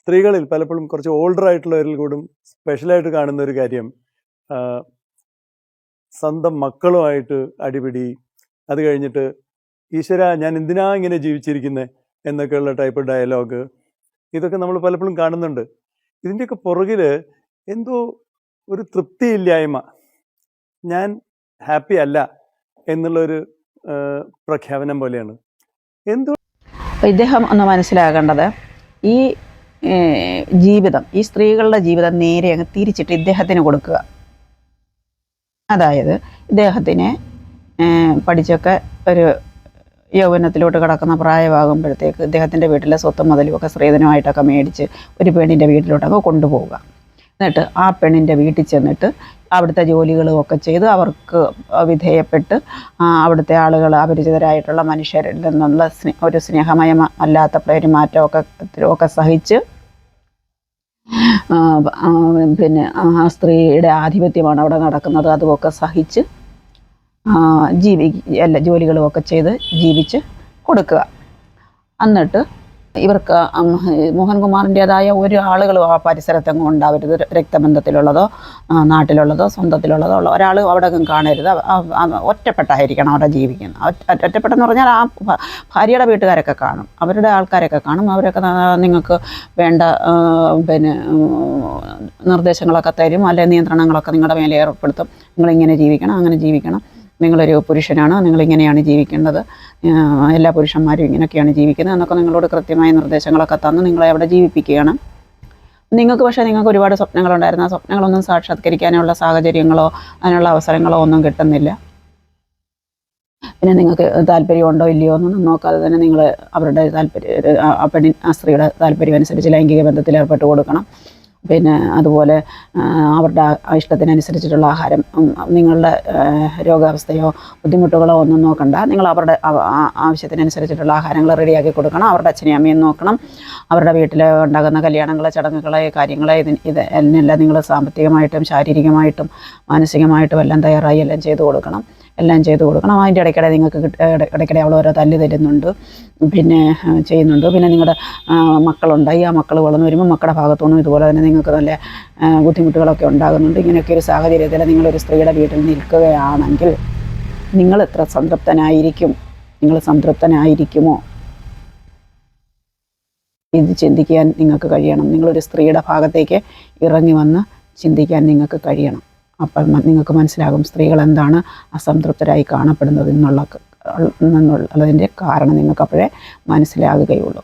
സ്ത്രീകളിൽ പലപ്പോഴും കുറച്ച് ഓൾഡർ ആയിട്ടുള്ളവരിൽ കൂടും സ്പെഷ്യലായിട്ട് കാണുന്ന ഒരു കാര്യം സ്വന്തം മക്കളുമായിട്ട് അടിപിടി അത് കഴിഞ്ഞിട്ട് ഈശ്വര ഞാൻ എന്തിനാ ഇങ്ങനെ ജീവിച്ചിരിക്കുന്നത് എന്നൊക്കെയുള്ള ടൈപ്പ് ഡയലോഗ് ഇതൊക്കെ നമ്മൾ പലപ്പോഴും കാണുന്നുണ്ട്. ഇതിന്റെയൊക്കെ പുറകിൽ എന്തോ ഒരു തൃപ്തിയില്ലായ്മ ഞാൻ ഹാപ്പി അല്ല എന്നുള്ളൊരു പ്രഖ്യാപനം പോലെയാണ്. എന്തോ ഇദ്ദേഹം ഒന്ന് മനസ്സിലാകേണ്ടത് ഈ ജീവിതം ഈ സ്ത്രീകളുടെ ജീവിതം നേരെ അങ്ങ് തിരിച്ചിട്ട് ഇദ്ദേഹത്തിന് കൊടുക്കുക. അതായത് ഇദ്ദേഹത്തിന് പഠിച്ചൊക്കെ ഒരു യൗവനത്തിലോട്ട് കിടക്കുന്ന പ്രായമാകുമ്പോഴത്തേക്ക് ഇദ്ദേഹത്തിന്റെ വീട്ടിലെ സ്വത്തും മുതലും ഒക്കെ സ്ത്രീധനമായിട്ടൊക്കെ മേടിച്ച് ഒരു പെണ്ണിന്റെ വീട്ടിലോട്ടൊക്കെ കൊണ്ടുപോവുക. എന്നിട്ട് ആ പെണ്ണിന്റെ വീട്ടിൽ ചെന്നിട്ട് അവിടുത്തെ ജോലികളും ഒക്കെ ചെയ്ത് അവർക്ക് വിധേയപ്പെട്ട് അവിടുത്തെ ആളുകൾ അപരിചിതരായിട്ടുള്ള മനുഷ്യരിൽ നിന്നുള്ള ഒരു സ്നേഹമയം അല്ലാത്ത പെരുമാറ്റമൊക്കെ ഒക്കെ സഹിച്ച് പിന്നെ ആ സ്ത്രീയുടെ ആധിപത്യമാണ് അവിടെ നടക്കുന്നത്. അതുമൊക്കെ സഹിച്ച് ജീവി എല്ലാ ജോലികളും ഒക്കെ ചെയ്ത് ജീവിച്ച് കൊടുക്കുക. എന്നിട്ട് ഇവർക്ക് മോഹൻകുമാറിന്റേതായ ഒരു ആളുകളും ആ പരിസരത്തെങ്ങും ഉണ്ടാവരുത് രക്തബന്ധത്തിലുള്ളതോ നാട്ടിലുള്ളതോ സ്വന്തത്തിലുള്ളതോ ഉള്ള ഒരാൾ അവിടെ കാണരുത്. ഒറ്റപ്പെട്ടായിരിക്കണം അവിടെ ജീവിക്കുന്നത് ഒറ്റ- ഒറ്റപ്പെട്ടെന്ന് പറഞ്ഞാൽ ആ ഭാര്യയുടെ വീട്ടുകാരൊക്കെ കാണും. അവരുടെ ആൾക്കാരൊക്കെ കാണും. അവരൊക്കെ നിങ്ങൾക്ക് വേണ്ട പിന്നെ നിർദ്ദേശങ്ങളൊക്കെ തരും. അല്ലെങ്കിൽ നിയന്ത്രണങ്ങളൊക്കെ നിങ്ങളുടെ മേലെ ഏർപ്പെടുത്തും. നിങ്ങളിങ്ങനെ ജീവിക്കണം അങ്ങനെ ജീവിക്കണം. നിങ്ങളൊരു പുരുഷനാണ്? നിങ്ങളിങ്ങനെയാണ് ജീവിക്കേണ്ടത്. എല്ലാ പുരുഷന്മാരും ഇങ്ങനെയൊക്കെയാണ് ജീവിക്കുന്നത് എന്നൊക്കെ നിങ്ങളോട് കൃത്യമായ നിർദ്ദേശങ്ങളൊക്കെ തന്ന് നിങ്ങളെ അവിടെ ജീവിപ്പിക്കുകയാണ്. നിങ്ങൾക്ക് പക്ഷേ നിങ്ങൾക്ക് ഒരുപാട് സ്വപ്നങ്ങളുണ്ടായിരുന്നു. ആ സ്വപ്നങ്ങളൊന്നും സാക്ഷാത്കരിക്കാനുള്ള സാഹചര്യങ്ങളോ അതിനുള്ള അവസരങ്ങളോ ഒന്നും കിട്ടുന്നില്ല. പിന്നെ നിങ്ങൾക്ക് താല്പര്യമുണ്ടോ ഇല്ലയോ എന്നൊന്നും നോക്കാതെ തന്നെ നിങ്ങൾ അവരുടെ താല്പര്യം ആ- പെണ്ണിൻ ആ സ്ത്രീയുടെ താല്പര്യം അനുസരിച്ച് ലൈംഗിക ബന്ധത്തിൽ ഏർപ്പെട്ട് കൊടുക്കണം. പിന്നെ അതുപോലെ അവരുടെ ഇഷ്ടത്തിനനുസരിച്ചിട്ടുള്ള ആഹാരം നിങ്ങളുടെ രോഗാവസ്ഥയോ ബുദ്ധിമുട്ടുകളോ ഒന്നും നോക്കണ്ട. നിങ്ങൾ അവരുടെ ആവശ്യത്തിനനുസരിച്ചിട്ടുള്ള ആഹാരങ്ങൾ റെഡിയാക്കി കൊടുക്കണം. അവരുടെ അച്ഛനെയും അമ്മയും നോക്കണം. അവരുടെ വീട്ടിൽ ഉണ്ടാകുന്ന കല്യാണങ്ങൾ ചടങ്ങുകളെ കാര്യങ്ങളെ ഇത് ഇത് എല്ലാം നിങ്ങൾ സാമ്പത്തികമായിട്ടും ശാരീരികമായിട്ടും മാനസികമായിട്ടും എല്ലാം തയ്യാറായി എല്ലാം ചെയ്തു കൊടുക്കണം. എല്ലാം ചെയ്തു കൊടുക്കണം. അതിന്റെ ഇടയ്ക്കിടെ നിങ്ങൾക്ക് ഇടയ്ക്കിടെ അവൾ ഓരോ തല്ല് തരുന്നുണ്ട്. പിന്നെ ചെയ്യുന്നുണ്ട്. പിന്നെ നിങ്ങളുടെ മക്കളുണ്ടായി ആ മക്കൾ വളർന്നു വരുമ്പോൾ മക്കളുടെ ഭാഗത്തുനിന്നും ഇതുപോലെ തന്നെ നിങ്ങൾക്ക് നല്ല ബുദ്ധിമുട്ടുകളൊക്കെ ഉണ്ടാകുന്നുണ്ട്. ഇങ്ങനെയൊക്കെ ഒരു സാഹചര്യത്തിൽ നിങ്ങളൊരു സ്ത്രീയുടെ വീട്ടിൽ നിൽക്കുകയാണെങ്കിൽ നിങ്ങൾ എത്ര സംതൃപ്തനായിരിക്കും? നിങ്ങൾ സംതൃപ്തനായിരിക്കുമോ? ഇത് ചിന്തിക്കാൻ നിങ്ങൾക്ക് കഴിയണം. നിങ്ങളൊരു സ്ത്രീയുടെ ഭാഗത്തേക്ക് ഇറങ്ങി വന്ന് ചിന്തിക്കാൻ നിങ്ങൾക്ക് കഴിയണം. അപ്പോൾ നിങ്ങൾക്ക് മനസ്സിലാകും സ്ത്രീകൾ എന്താണ് അസംതൃപ്തരായി കാണപ്പെടുന്നത് എന്നുള്ള അതിന്റെ കാരണം നിങ്ങൾക്ക് അപ്പോഴേ മനസ്സിലാകുകയുള്ളൂ.